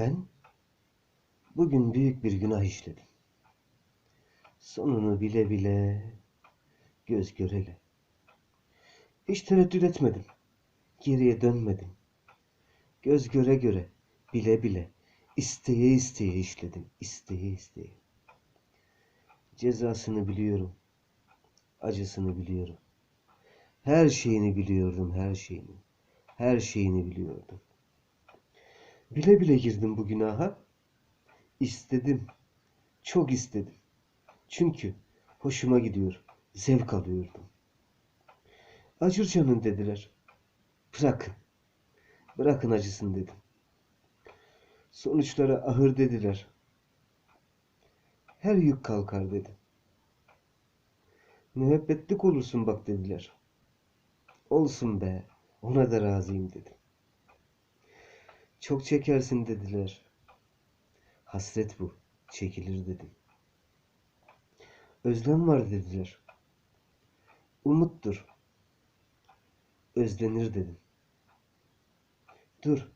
Ben bugün büyük bir günah işledim. Sonunu bile bile, göz görele. Hiç tereddüt etmedim. Geriye dönmedim. Göz göre göre, bile bile, isteye isteye işledim. isteye isteye. Cezasını biliyorum. Acısını biliyorum. Her şeyini biliyordum, her şeyini. Her şeyini biliyordum. Bile bile girdim bu günaha. İstedim. Çok istedim. Çünkü hoşuma gidiyor. Zevk alıyordum. Acır canın dediler. Bırakın. Bırakın acısın dedim. Sonuçlara ahır dediler. Her yük kalkar dedim. Müebbetlik olursun bak dediler. Olsun be. Ona da razıyım dedim. Çok çekersin dediler. Hasret bu. Çekilir dedim. Özlem var dediler. Umuttur. Özlenir dedim. Dur.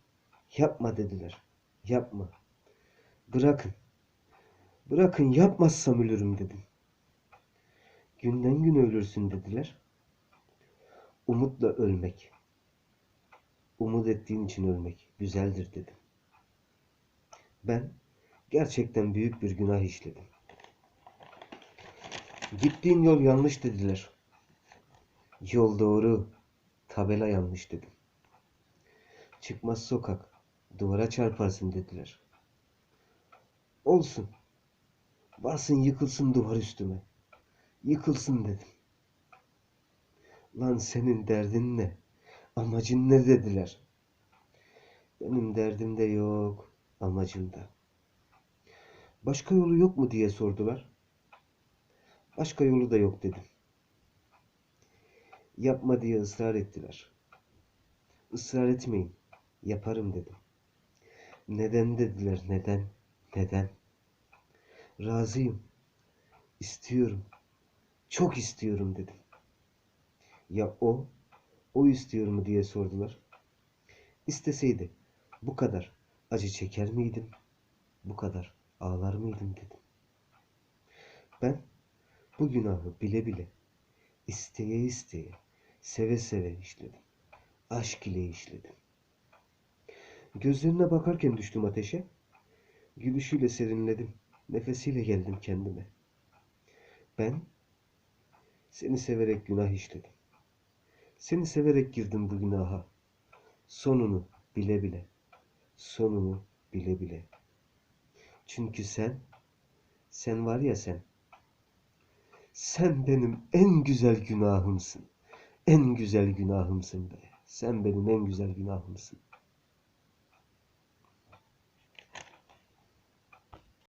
Yapma dediler. Yapma. Bırakın. Bırakın yapmazsam ölürüm dedim. Günden güne ölürsün dediler. Umutla ölmek. Umut ettiğin için ölmek güzeldir dedim. Ben gerçekten büyük bir günah işledim. Gittiğin yol yanlış dediler. Yol doğru, tabela yanlış dedim. Çıkmaz sokak, duvara çarparsın dediler. Olsun. Varsın yıkılsın duvar üstüme. Yıkılsın dedim. Lan senin derdin ne? Amacın ne dediler. Benim derdim de yok, amacım da. Başka yolu yok mu diye sordular. Başka yolu da yok dedim. Yapma diye ısrar ettiler. Israr etmeyin, yaparım dedim. Neden dediler, neden, neden? Razıyım, istiyorum, çok istiyorum dedim. Ya o, o istiyor mu diye sordular. İsteseydi bu kadar acı çeker miydim? Bu kadar ağlar mıydım dedim. Ben bu günahı bile bile, isteye isteye, seve seve işledim. Aşk ile işledim. Gözlerine bakarken düştüm ateşe. Gülüşüyle serinledim. Nefesiyle geldim kendime. Ben seni severek günah işledim. Seni severek girdim bu günaha. Sonunu bile bile. Sonunu bile bile. Çünkü sen, sen var ya sen. Sen benim en güzel günahımsın. En güzel günahımsın be. Sen benim en güzel günahımsın.